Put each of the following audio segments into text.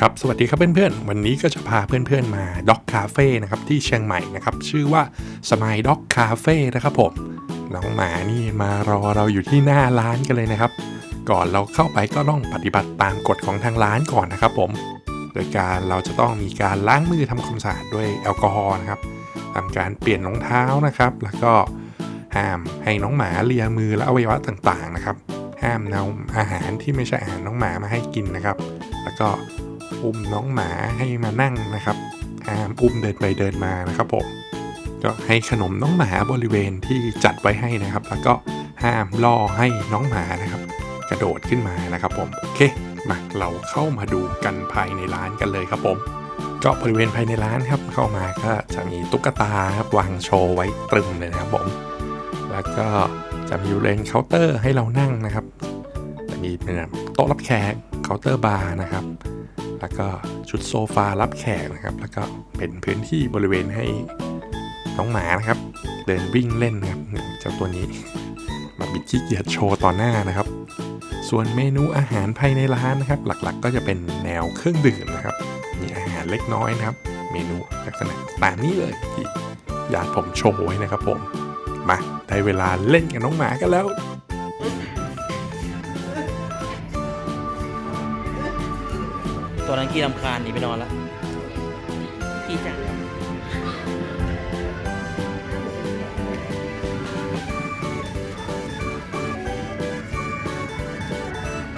ครับ สวัสดีครับเพื่อนๆ วันนี้ก็จะพาเพื่อนๆมาด็อกคาเฟ่นะครับที่เชียงใหม่นะครับ ชื่อว่าสมายด็อกคาเฟ่นะครับผม น้องหมานี่มารอเราอยู่ที่หน้าร้านกันเลยนะครับ ก่อนเราเข้าไปก็ต้องปฏิบัติตามกฎของทางร้านก่อนนะครับผม โดยการเราจะต้องมีการล้างมือทำความสะอาดด้วยแอลกอฮอล์นะครับทำการเปลี่ยนรองเท้านะครับ แล้วก็ห้ามให้น้องหมาเลียมือและอวัยวะต่างๆนะครับ ห้ามนำอาหารที่ไม่ใช่อาหารน้องหมามาให้กินนะครับ แล้วก็ อุ้มน้องหมาให้มานั่งนะครับห้ามอุ้มเดินไปเดินมานะครับผมก็ให้ขนมน้องหมาบริเวณที่จัดไว้ให้นะครับ แล้วก็ห้ามล่อให้น้องหมานะครับ กระโดดขึ้นมานะครับผมโอเคมาเราเข้ามาดูกันภายในร้านกันเลยครับผม ก็บริเวณภายในร้านครับเข้ามาก็จะมีตุ๊กตาครับวางโชว์ไว้ตรึมเลยนะครับผม แล้วก็จะมีเวณเคาน์เตอร์ให้เรานั่งนะครับจะมีเป็นโต๊ะรับแขกเคาน์เตอร์บาร์นะครับ แล้วก็ชุดโซฟารับแขกนะครับ แล้วก็เป็นพื้นที่บริเวณให้น้องหมานะครับ เดินวิ่งเล่นนะครับเนี่ยเจ้าตัวนี้ มาบิดขี้เกียจโชว์ต่อหน้านะครับ ส่วนเมนูอาหารภายในร้านนะครับ หลักๆ ก็จะเป็นแนวเครื่องดื่มนะครับ มีอาหารเล็กน้อยนะครับ เมนูลักษณะตามนี้เลยที่ญาติผมโชว์ไว้นะครับผมมาได้เวลาเล่นกับน้องหมากันแล้ว ตัวนั้นขี้รำคาญหนีไปนอนแล้วขี้จัง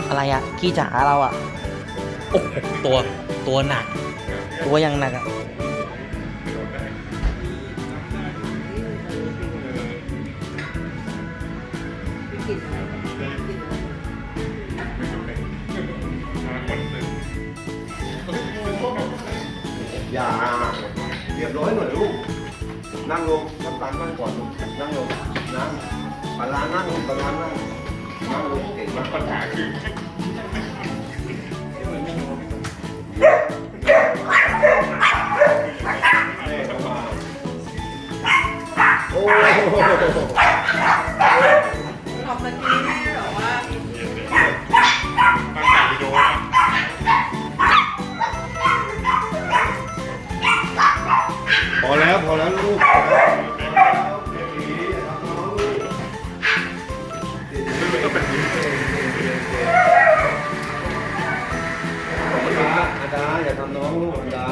อะไรอะขี้จ๋าเราอะโอ้โหตัวตัวหนัก ตัวยังหนักอะ อย่าเรียบร้อยหน่อยลูก นั่งลงน้ำตาลนั่งก่อนลูกนั่งลงนั่งปลานั่งลงปลาร้านั่งนั่งลงเก่งมากปัญหาคือโอ้โห อย่าทำน้องลูกอาดา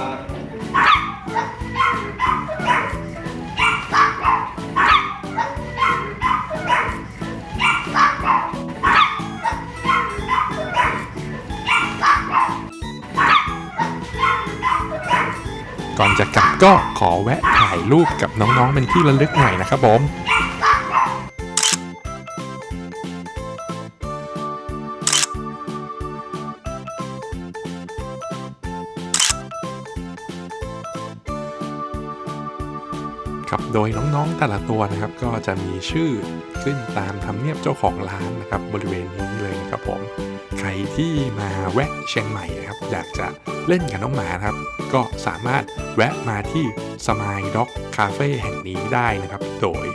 ก่อนจะกลับก็ขอแวะถ่ายรูปกับน้องๆเป็นที่ระลึกหน่อยนะครับผม ครับโดยน้องๆแต่ละตัวนะครับก็จะมีชื่อขึ้นตามทำเนียบเจ้าของร้านนะครับบริเวณนี้เลยนะครับผมใครที่มาแวะเชียงใหม่นะครับอยากจะเล่นกับน้องหมาครับ ก็สามารถแวะมาที่สมายด็อกคาเฟ่แห่งนี้ได้นะครับ โดย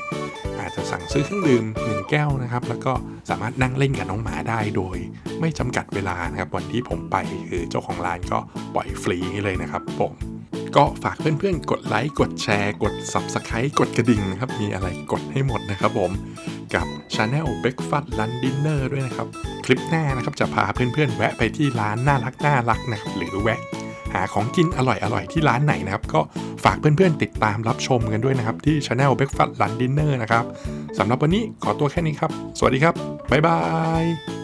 อาจจะสั่งซื้อเครื่องดื่มหนึ่งแก้วนะครับ แล้วก็สามารถนั่งเล่นกับน้องหมาได้โดย ไม่จำกัดเวลานะครับวันที่ผมไปคือเจ้าของร้านก็ปล่อยฟรีให้เลยนะครับผม ก็ฝากเพื่อนๆ กดไลค์กดแชร์ กด Subscribe กดกระดิ่งนะครับ มีอะไรกดให้หมดนะครับผม กับ Channel Breakfast Lunch Dinner ด้วยนะครับ คลิปหน้านะครับจะพาเพื่อนๆ แวะไปที่ร้านน่ารักน่ารักนะครับ หรือแวะหาของกินอร่อยๆ ที่ร้านไหนนะครับ ก็ฝากเพื่อนๆ ติดตามรับชมกันด้วยนะครับ ที่ Channel Breakfast Lunch Dinner นะครับสำหรับวันนี้ขอตัวแค่นี้ครับ สวัสดีครับบ๊ายบาย